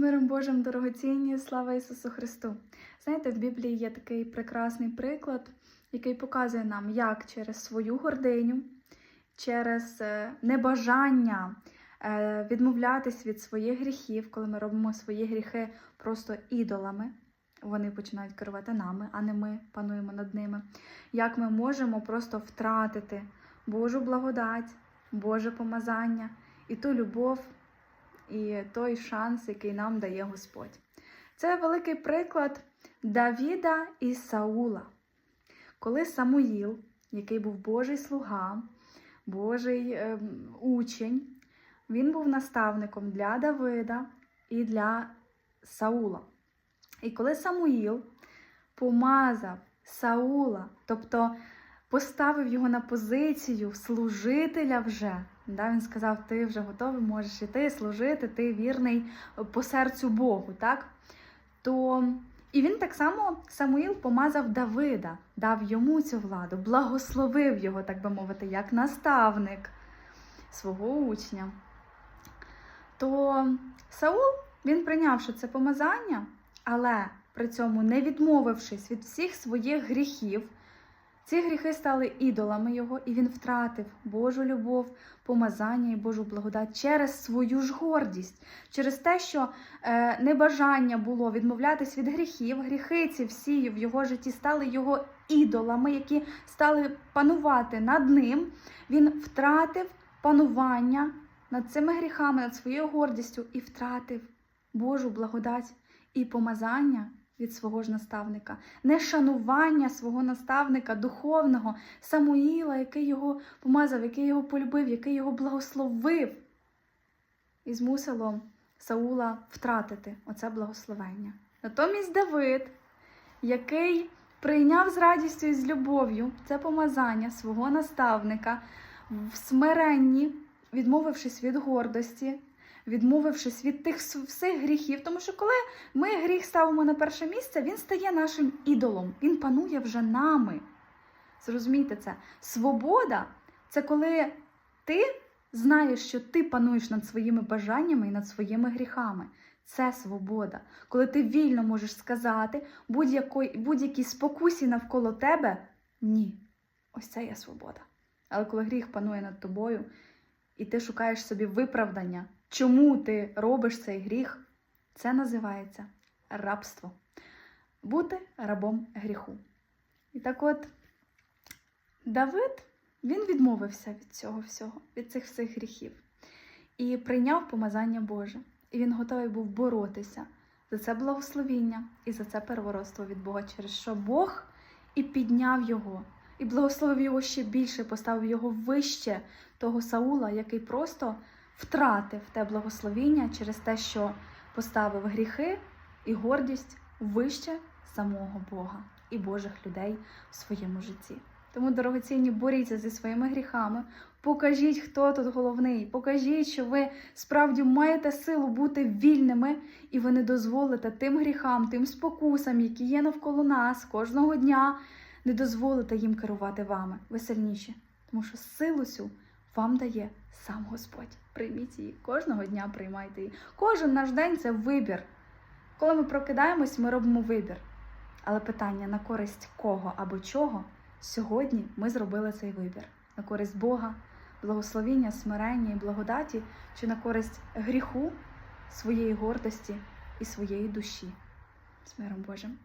Миром Божим дорогоцінні, слава Ісусу Христу! Знаєте, в Біблії є такий прекрасний приклад, який показує нам, як через свою гординю, через е, небажання е, відмовлятись від своїх гріхів, коли ми робимо свої гріхи просто ідолами. Вони починають керувати нами, а не ми пануємо над ними. Як ми можемо просто втратити Божу благодать, Боже помазання і ту любов, і той шанс, який нам дає Господь. Це великий приклад Давіда і Саула. Коли Самуїл, який був Божий слуга, Божий е, учень, він був наставником для Давида і для Саула. І коли Самуїл помазав Саула, тобто поставив його на позицію служителя вже, да, він сказав: ти вже готовий, можеш іти служити, ти вірний по серцю Богу. так? То і він так само Самуїл помазав Давида, дав йому цю владу, благословив його, так би мовити, як наставник свого учня. То Саул, він прийнявши це помазання, але при цьому не відмовившись від всіх своїх гріхів, ці гріхи стали ідолами його, і він втратив Божу любов, помазання і Божу благодать через свою ж гордість, через те, що е, небажання було відмовлятись від гріхів. Гріхи ці всі в його житті стали його ідолами, які стали панувати над ним. Він втратив панування над цими гріхами, над своєю гордістю і втратив Божу благодать і помазання від свого ж наставника, нешанування свого наставника духовного Самуїла, який його помазав, який його полюбив, який його благословив, і змусило Саула втратити оце благословення. Натомість Давид, який прийняв з радістю і з любов'ю це помазання свого наставника в смиренні, відмовившись від гордості, відмовившись від тих всіх гріхів, тому що коли ми гріх ставимо на перше місце, він стає нашим ідолом, він панує вже нами. Зрозумійте це. Свобода це коли ти знаєш, що ти пануєш над своїми бажаннями і над своїми гріхами. Це свобода. Коли ти вільно можеш сказати будь-якій будь спокусі навколо тебе ні. Ось це є свобода. Але коли гріх панує над тобою, і ти шукаєш собі виправдання, чому ти робиш цей гріх, це називається рабство. Бути рабом гріху. І так от Давид він відмовився від цього всього, від цих всіх гріхів, і прийняв помазання Боже. І він готовий був боротися за це благословіння і за це первородство від Бога, через що Бог і підняв його, і благословив його ще більше, поставив його вище того Саула, який просто втратив те благословіння через те, що поставив гріхи і гордість вище самого Бога і Божих людей в своєму житті. Тому, дорогоцінні, боріться зі своїми гріхами, покажіть, хто тут головний, покажіть, що ви справді маєте силу бути вільними, і ви не дозволите тим гріхам, тим спокусам, які є навколо нас кожного дня, не дозволите їм керувати вами. Ви сильніші, тому що силу цю вам дає сам Господь. Прийміть її кожного дня приймайте її. Кожен наш день це вибір. Коли ми прокидаємось, ми робимо вибір. Але питання на користь кого або чого сьогодні ми зробили цей вибір на користь Бога, благословіння, смирення і благодаті, чи на користь гріху, своєї гордості і своєї душі. З миром Божим.